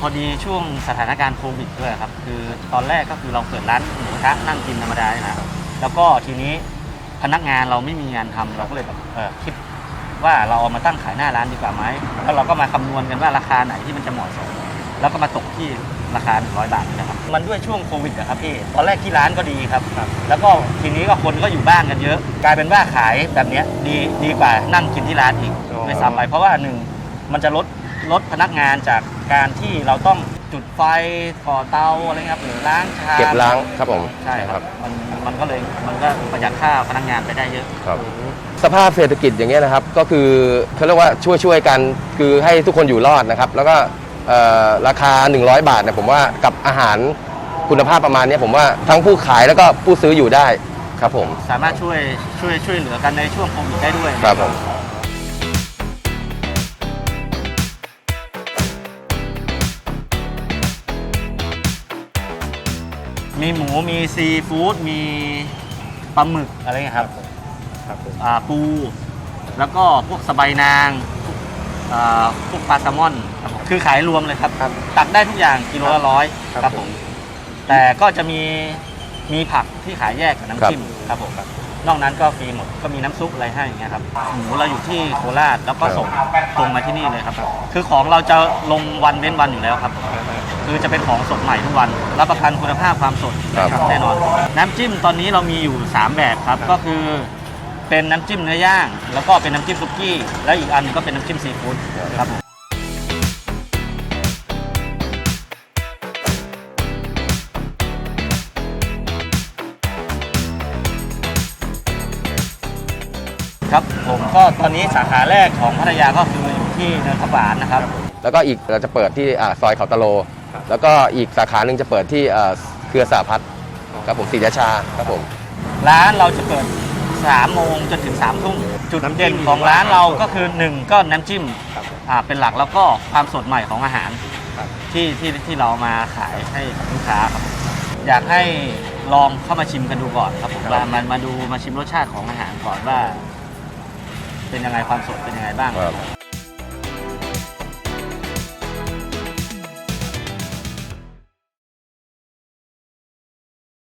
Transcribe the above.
พอดีช่วงสถานการณ์โควิดด้วยครับ คือตอนแรกก็คือเราเปิดร้านหมูกระทะนั่งกินธรรมดาเนี่ยนะครับแล้วก็ทีนี้พนักงานเราไม่มีงานทำเราก็เลยแบบเออคิดว่าเราเอามาตั้งขายหน้าร้านดีกว่าไหมแล้วเราก็มาคำนวณกันว่าราคาไหนที่มันจะเหมาะสม แล้วก็มาตกที่ราคา 100 บาทนะครับ มันด้วยช่วงโควิดอะครับพี่ตอนแรกที่ร้านก็ดีครับ แล้วก็ทีนี้ก็คนก็อยู่บ้านกันเยอะ กลายเป็นว่าขายแบบเนี้ยดีดีกว่านั่งกินที่ร้านอีกอ๋อ ไม่ซ้ำไปเพราะว่าหนึ่งมันจะลดลดพนักงานจาก การที่เราต้องจุดไฟก่อเตาอะไรเงี้ยครับหรือล้างชามเก็บล้างครับผมใช่ครับมันมันก็เลยมันก็ประหยัดค่าพนักงานไปได้เยอะครับ สภาพเศรษฐกิจอย่างเงี้ยนะครับ ก็คือเขาเรียกว่าช่วยช่วยๆกันคือให้ทุกคนอยู่รอดนะครับ แล้วก็เอ่อราคา 100 บาทเนี่ยผมว่ากับอาหารคุณภาพประมาณเนี้ยผมว่าทั้งผู้ขายแล้วก็ผู้ซื้ออยู่ได้ครับผม สามารถช่วยช่วยช่วยเหลือกันในช่วงโควิดได้ด้วยครับผม มีหมูมีซีฟู้ดมีปลาหมึกอะไรเงี้ยครับครับผมอ่าปู แล้วก็พวกสะใบายนางพวกอ่าพวกปลาแซลมอนครับผมคือขายรวมเลยครับ ครับ ตักได้ทุกอย่างกิโลละร้อยครับครับผมแต่ก็จะมีมีผักที่ขายแยกกับน้ำจิ้มครับผมนอกนั้นก็ฟรีหมดก็มีน้ำซุปอะไรให้อย่างเงี้ยครับหมูเราอยู่ที่โคราชแล้วก็ส่งตรงมาที่นี่เลยครับ คือของเราจะลงวันเว้นวันอยู่แล้วครับ คือจะเป็นของสดใหม่ทุกวัน รับประกันคุณภาพความสดครับ แน่นอน น้ำจิ้มตอนนี้เรามีอยู่ 3 แบบครับ ก็คือเป็นน้ำจิ้มเนื้อย่าง แล้วก็เป็นน้ำจิ้มซุกี้ แล้วอีกอันก็เป็นน้ำจิ้มซีฟู้ดครับผม ครับผมก็ตอนนี้สาขาแรกของพัทยาก็คืออยู่ที่เนินขบานนะครับ แล้วก็อีกเราจะเปิดที่อ่าซอยเขาตะโล แล้วก็อีกสาขาหนึ่งจะเปิดที่อ่าเครือสาพัฒน์ครับผมศรีราชาครับผม ร้านเราจะเปิด3โมงจนถึง3ทุ่มจุดเด่นของร้านเราก็คือ 1 ก็น้ำจิ้มครับอ่าเป็นหลักแล้วก็ความสดใหม่ของอาหารครับ ที่ที่ที่เรามาขายให้กับลูกค้าครับอยากให้ลองเข้ามาชิมกันดูก่อนครับผมว่ามันมาดูมาชิมรสชาติของอาหารก่อนว่า เป็นยังไงความสดเป็นยังไงบ้าง ครับ